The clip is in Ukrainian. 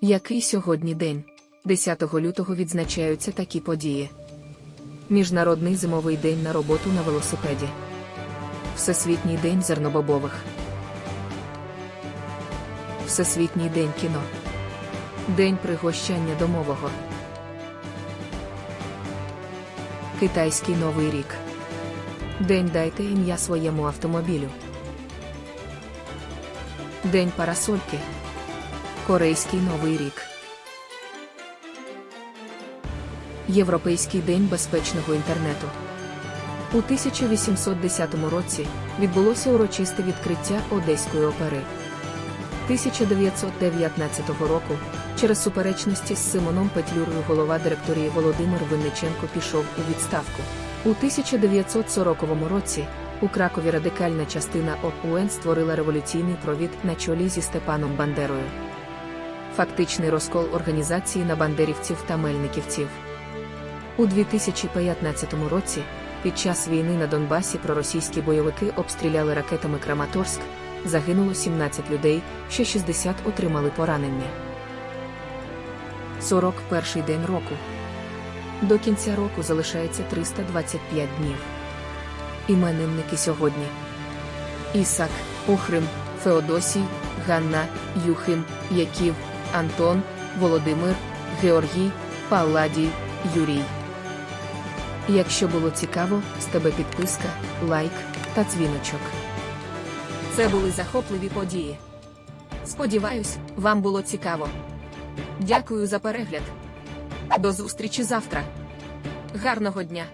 Який сьогодні день? 10 лютого відзначаються такі події. Міжнародний зимовий день на роботу на велосипеді. Всесвітній день зернобобових. Всесвітній день кіно. День пригощання домового. Китайський новий рік. День дайте ім'я своєму автомобілю. День парасольки. Корейський новий рік. Європейський день безпечного інтернету. У 1810 році відбулося урочисте відкриття Одеської опери. 1919 року через суперечності з Симоном Петлюрою голова директорії Володимир Винниченко пішов у відставку. У 1940 році у Кракові радикальна частина ОУН створила революційний провід на чолі зі Степаном Бандерою. Фактичний розкол організації на бандерівців та мельниківців. У 2015 році, під час війни на Донбасі проросійські бойовики обстріляли ракетами Краматорськ, загинуло 17 людей, ще 60 отримали поранення. 41 день року. До кінця року залишається 325 днів. Іменинники сьогодні. Ісак, Охрим, Феодосій, Ганна, Юхим, Яків, Антон, Володимир, Георгій, Палладій, Юрій. Якщо було цікаво, з тебе підписка, лайк та дзвіночок. Це були захопливі події. Сподіваюсь, вам було цікаво. Дякую за перегляд. До зустрічі завтра. Гарного дня!